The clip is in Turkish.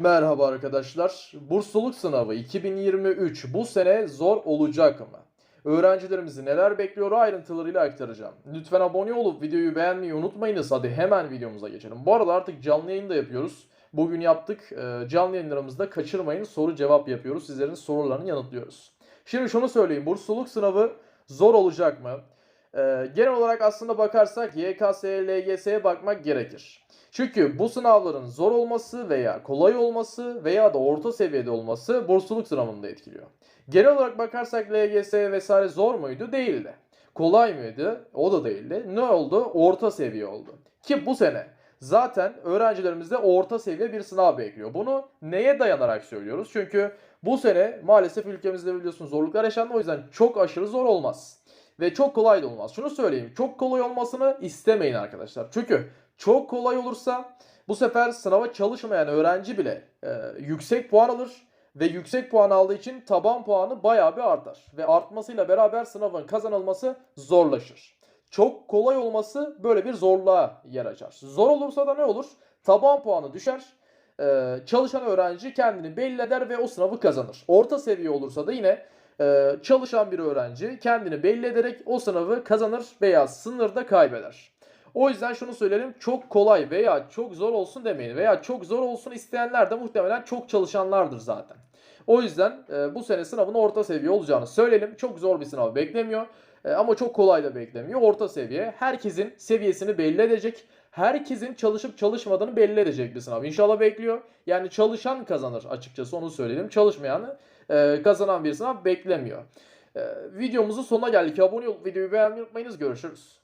Merhaba arkadaşlar. Bursluluk sınavı 2023 bu sene zor olacak mı? Öğrencilerimizi neler bekliyor ayrıntılarıyla aktaracağım. Lütfen abone olup videoyu beğenmeyi unutmayınız. Hadi hemen videomuza geçelim. Bu arada artık canlı yayın da yapıyoruz. Bugün yaptık. Ee, Canlı yayınlarımızda kaçırmayın. Soru cevap yapıyoruz. Sizlerin sorularını yanıtlıyoruz. Şimdi şunu söyleyeyim. Bursluluk sınavı zor olacak mı? Ee, genel olarak aslında bakarsak YKS'ye, LGS'ye bakmak gerekir. Çünkü bu sınavların zor olması veya kolay olması veya da orta seviyede olması bursluluk sınavını da etkiliyor. Genel olarak bakarsak LGS vesaire zor muydu? Değildi. Kolay mıydı? O da değildi. Ne oldu? Orta seviye oldu. Ki bu sene zaten öğrencilerimizde orta seviye bir sınav bekliyor. Bunu neye dayanarak söylüyoruz? Çünkü bu sene maalesef ülkemizde biliyorsunuz zorluklar yaşandı. O yüzden çok aşırı zor olmaz. Ve çok kolay da olmaz. Şunu söyleyeyim. Çok kolay olmasını istemeyin arkadaşlar. Çünkü çok kolay olursa bu sefer sınava çalışmayan öğrenci bile e, yüksek puan alır ve yüksek puan aldığı için taban puanı bayağı bir artar. Ve artmasıyla beraber sınavın kazanılması zorlaşır. Çok kolay olması böyle bir zorluğa yer açar. Zor olursa da ne olur? Taban puanı düşer. E, çalışan öğrenci kendini belli eder ve o sınavı kazanır. Orta seviye olursa da yine e, çalışan bir öğrenci kendini belli ederek o sınavı kazanır veya sınırda kaybeder. O yüzden şunu söylerim çok kolay veya çok zor olsun demeyin veya çok zor olsun isteyenler de muhtemelen çok çalışanlardır zaten. O yüzden e, bu sene sınavın orta seviye olacağını söyleyelim. Çok zor bir sınav beklemiyor E, ama çok kolay da beklemiyor. Orta seviye herkesin seviyesini belli edecek. Herkesin çalışıp çalışmadığını belli edecek bir sınav. İnşallah bekliyor. Yani çalışan kazanır açıkçası onu söyleyelim. Çalışmayanı e, kazanan bir sınav beklemiyor. E, videomuzun sonuna geldik. Abone olup videoyu beğenmeyi unutmayınız. Görüşürüz.